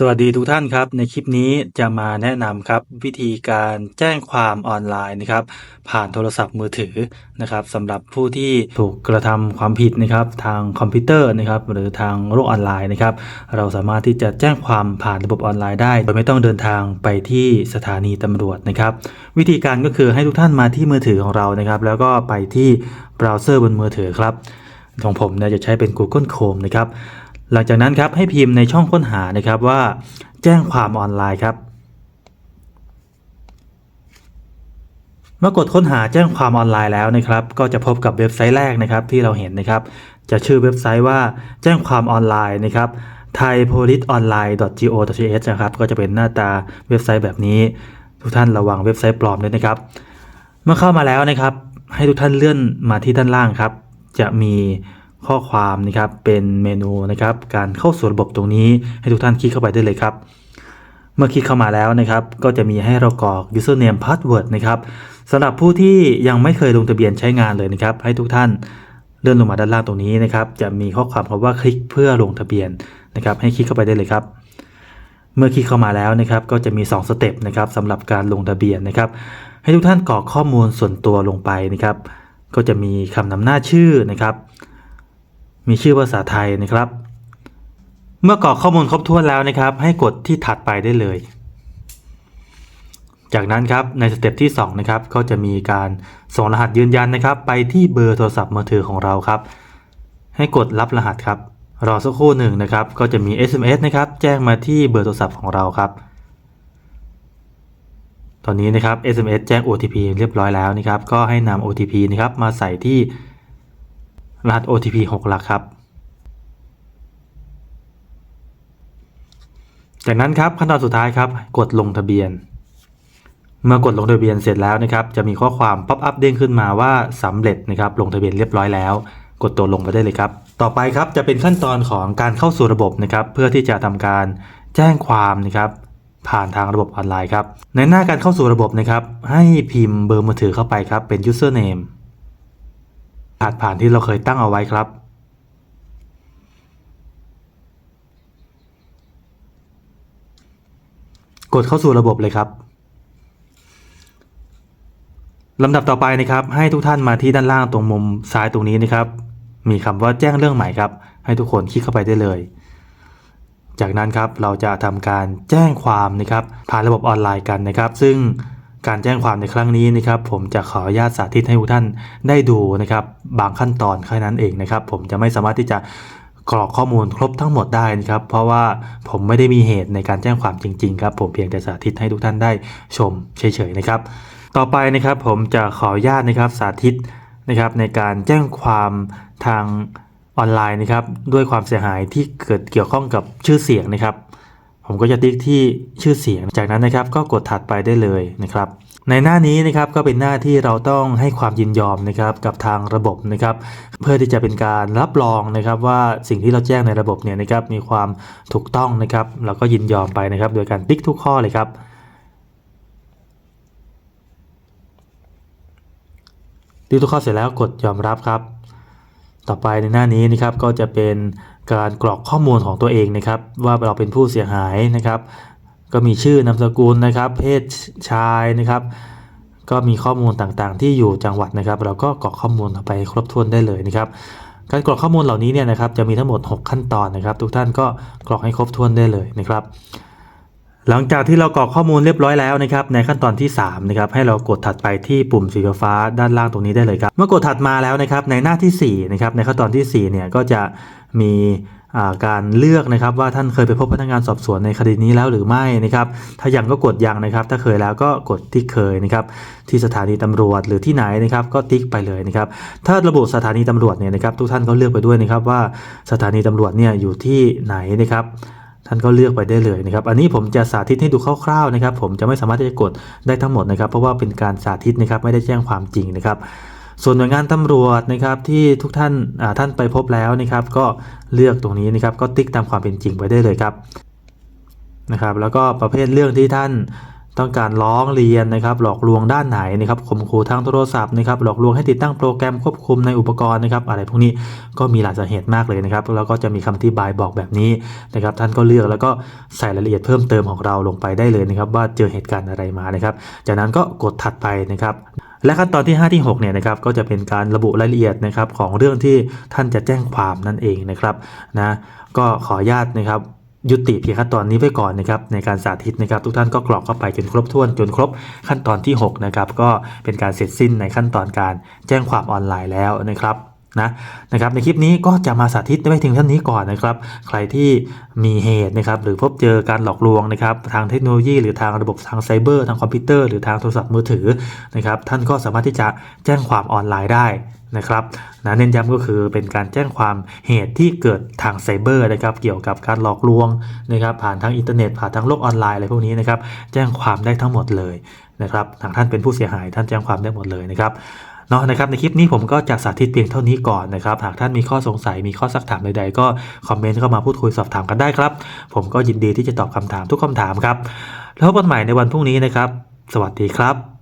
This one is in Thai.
สวัสดีทุกท่านครับ ในคลิปนี้จะมาแนะนำครับวิธีการแจ้งความออนไลน์นะครับ ผ่านโทรศัพท์มือถือนะครับสำหรับผู้ที่ถูกกระทำความผิดนะครับ ทางคอมพิวเตอร์นะครับ หรือทางโลกออนไลน์นะครับ เราสามารถที่จะแจ้งความผ่านระบบออนไลน์ได้ โดยไม่ต้องเดินทางไปที่สถานีตำรวจนะครับ วิธีการก็คือให้ทุกท่านมาที่มือถือของเรานะครับ แล้วก็ไปที่เบราว์เซอร์บนมือถือครับของผมเนี่ยจะใช้เป็น Google Chrome นะครับ หลังจากนั้นครับให้พิมพ์ในช่องค้นหานะครับว่า แจ้งความออนไลน์ครับ เมื่อกดค้นหาแจ้งความออนไลน์แล้วนะครับ ก็จะพบกับเว็บไซต์แรกนะครับที่เราเห็นนะครับ จะชื่อเว็บไซต์ว่าแจ้งความออนไลน์นะครับ thaipoliceonline.go.th นะครับก็จะเป็นหน้าตาเว็บไซต์แบบนี้ ทุกท่านระวังเว็บไซต์ปลอมด้วยนะครับ เมื่อเข้ามาแล้วนะครับ ให้ทุกท่านเลื่อนมาที่ด้านล่างครับ จะมี ข้อความนะครับเป็นเมนูนะครับ การเข้าสู่ระบบตรงนี้ให้ทุกท่านคลิกเข้าไปได้เลยครับ เมื่อคลิกเข้ามาแล้วนะครับ ก็จะมีให้เรากรอก username password นะครับสำหรับผู้ที่ยังไม่เคยลงทะเบียนใช้งานเลยนะครับ ให้ทุกท่านเลื่อนลงมาด้านล่างตรงนี้นะครับ จะมีข้อความคำว่าคลิกเพื่อลงทะเบียนนะครับ ให้คลิกเข้าไปได้เลยครับ เมื่อคลิกเข้ามาแล้วนะครับ ก็จะมี 2 สเต็ปนะครับสำหรับการลงทะเบียนนะครับ ให้ทุกท่านกรอกข้อมูลส่วนตัวลงไปนะครับ ก็จะมีคำนำหน้าชื่อนะครับ มีชื่อภาษาไทยนะครับ เมื่อกรอกข้อมูลครบถ้วนแล้วนะครับ ให้กดที่ถัดไปได้เลย จากนั้นครับในสเต็ปที่2นะครับก็จะมีการส่งรหัสยืนยันนะครับ ไปที่เบอร์โทรศัพท์มือถือของเราครับ ให้กดรับรหัสครับรอสักครู่หนึ่งนะครับ ก็จะมี SMS นะครับ แจ้งมาที่เบอร์โทรศัพท์ของเราครับ ตอนนี้นะครับ SMS แจ้ง OTP เรียบร้อยแล้วนะครับ ก็ให้นำ OTP นะครับมาใส่ที่ รหัส OTP 6 หลักครับ จากนั้นครับขั้นตอนสุดท้ายครับ กดลงทะเบียน เมื่อกดลงทะเบียนเสร็จแล้วนะครับ จะมีข้อความป๊อปอัพเด้งขึ้นมาว่าสำเร็จนะครับ ลงทะเบียนเรียบร้อยแล้ว กดตัวลงไปได้เลยครับ ต่อไปครับจะเป็นขั้นตอนของการเข้าสู่ระบบนะครับ เพื่อที่จะทำการแจ้งความนะครับผ่านทางระบบออนไลน์ครับ ในหน้าการเข้าสู่ระบบนะครับ ให้พิมพ์เบอร์มือถือเข้าไปครับ เป็น username รหัสผ่านที่เราเคยตั้งเอาไว้ครับ กดเข้าสู่ระบบเลยครับลำดับต่อไปนะครับ ให้ทุกท่านมาที่ด้านล่างตรงมุมซ้ายตรงนี้นะครับ มีคำว่าแจ้งเรื่องใหม่ครับ ให้ทุกคนคลิกเข้าไปได้เลย จากนั้นครับเราจะทำการแจ้งความนะครับ ผ่านระบบออนไลน์กันนะครับ ซึ่ง การแจ้งความในครั้งนี้นะครับผมจะขออนุญาตสาธิตให้ทุกท่านได้ดูนะครับบางขั้นตอนแค่นั้นเองนะครับ ผมจะไม่สามารถที่จะกรอกข้อมูลครบทั้งหมดได้นะครับ เพราะว่าผมไม่ได้มีเหตุในการแจ้งความจริงๆครับ ผมเพียงแต่สาธิตให้ทุกท่านได้ชมเฉยๆนะครับ ต่อไปนะครับผมจะขออนุญาตนะครับสาธิตนะครับในการแจ้งความทางออนไลน์นะครับ ด้วยความเสียหายที่เกิดเกี่ยวข้องกับชื่อเสียงนะครับ ผมก็จะติ๊กที่ชื่อเสียง จากนั้นนะครับก็กดถัดไปได้เลยนะครับในหน้านี้นะครับก็เป็นหน้าที่เราต้องให้ความยินยอมนะครับกับทางระบบนะครับ เพื่อที่จะเป็นการรับรองนะครับว่าสิ่งที่เราแจ้งในระบบเนี่ยนะครับมีความถูกต้องนะครับ เราก็ยินยอมไปนะครับ โดยการติ๊กทุกข้อเลยครับ ติ๊กทุกข้อเสร็จแล้วกดยอมรับครับ ต่อไปในหน้านี้นะครับก็จะเป็น การกรอกข้อมูลของตัวเองนะครับ ว่าเราเป็นผู้เสียหายนะครับ ก็มีชื่อนามสกุลนะครับ เพศชายนะครับ ก็มีข้อมูลต่างๆ ที่อยู่จังหวัดนะครับ เราก็กรอกข้อมูลไปครบถ้วนได้เลยนะครับการกรอกข้อมูลเหล่านี้เนี่ยนะครับจะมีทั้งหมด 6 ขั้นตอนนะครับ ทุกท่านก็กรอกให้ครบถ้วนได้เลยนะครับ หลังจากที่เรากรอกข้อมูลเรียบร้อยแล้วนะครับในขั้นตอนที่3นะครับให้เรากดถัดไปที่ปุ่มสีฟ้าด้านล่างตรงนี้ได้เลยครับ เมื่อกดถัดมาแล้วนะครับในหน้าที่4นะครับในขั้นตอนที่4เนี่ยก็จะมีการเลือกนะครับว่าท่านเคยไปพบพนักงานสอบสวนในคดีนี้แล้วหรือไม่นะครับ ถ้ายังก็กดยังนะครับ ถ้าเคยแล้วก็กดที่เคยนะครับ ที่สถานีตำรวจหรือที่ไหนนะครับ ก็ติ๊กไปเลยนะครับ ถ้าระบุสถานีตำรวจเนี่ยนะครับ ทุกท่านก็เลือกไปด้วยนะครับว่าสถานีตำรวจเนี่ยอยู่ที่ไหนนะครับ ท่านก็เลือกไปได้เลยนะครับ อันนี้ผมจะสาธิตให้ดูคร่าวๆนะครับ ผมจะไม่สามารถที่จะกดได้ทั้งหมดนะครับ เพราะว่าเป็นการสาธิตนะครับไม่ได้แจ้งความจริงนะครับ ส่วนหน่วยงานตำรวจนะครับที่ทุกท่านท่านไปพบแล้วนะครับ ก็เลือกตรงนี้นะครับ ก็ติ๊กตามความเป็นจริงไปได้เลยครับนะครับ แล้วก็ประเภทเรื่องที่ท่าน ต้องการร้องเรียนนะครับหลอกลวงด้านไหนนะครับข่มขู่ทางโทรศัพท์นะครับหลอกลวงให้ติดตั้งโปรแกรมควบคุมในอุปกรณ์นะครับอะไรพวกนี้ก็มีหลายสาเหตุมากเลยนะครับแล้วก็จะมีคำอธิบายบอกแบบนี้นะครับท่านก็เลือกแล้วก็ใส่รายละเอียดเพิ่มเติมของเราลงไปได้เลยนะครับว่าเจอเหตุการณ์อะไรมานะครับ จากนั้นก็กดถัดไปนะครับและขั้นตอนที่ 5 ที่6เนี่ยนะครับก็จะเป็นการระบุรายละเอียดนะครับของเรื่องที่ท่านจะแจ้งความนั่นเองนะครับนะก็ขออนุญาตนะครับ ยุติเพียงขั้นตอนนี้ไว้ก่อนนะครับในการสาธิตนะครับ ทุกท่านก็กรอกเข้าไปจนครบถ้วนจนครบขั้นตอนที่6นะครับก็เป็นการเสร็จสิ้นในขั้นตอนการแจ้งความออนไลน์แล้วนะครับ นะนะครับในคลิปนี้ก็จะมาสาธิตไว้ถึงท่านนี้ก่อนนะครับ ใครที่มีเหตุนะครับหรือพบเจอการหลอกลวงนะครับทางเทคโนโลยี หรือทางระบบทางไซเบอร์ทางคอมพิวเตอร์หรือทางโทรศัพท์มือถือนะครับท่านก็สามารถที่จะแจ้งความออนไลน์ได้นะครับนะเน้นย้ำก็คือเป็นการแจ้งความเหตุที่เกิดทางไซเบอร์นะครับเกี่ยวกับการหลอกลวงนะครับผ่านทางอินเทอร์เน็ตผ่านทางโลกออนไลน์อะไรพวกนี้นะครับแจ้งความได้ทั้งหมดเลยนะครับหากท่านเป็นผู้เสียหายท่านแจ้งความได้หมดเลยนะครับ เนาะนะครับในคลิปนี้ผมก็จะสาธิตเพียงเท่านี้ก่อนนะครับ หากท่านมีข้อสงสัยมีข้อสักถามใดๆ ก็คอมเมนต์เข้ามาพูดคุยสอบถามกันได้ครับ ผมก็ยินดีที่จะตอบคำถามทุกคำถามครับแล้วพบกันใหม่ในวันพรุ่งนี้นะครับ สวัสดีครับ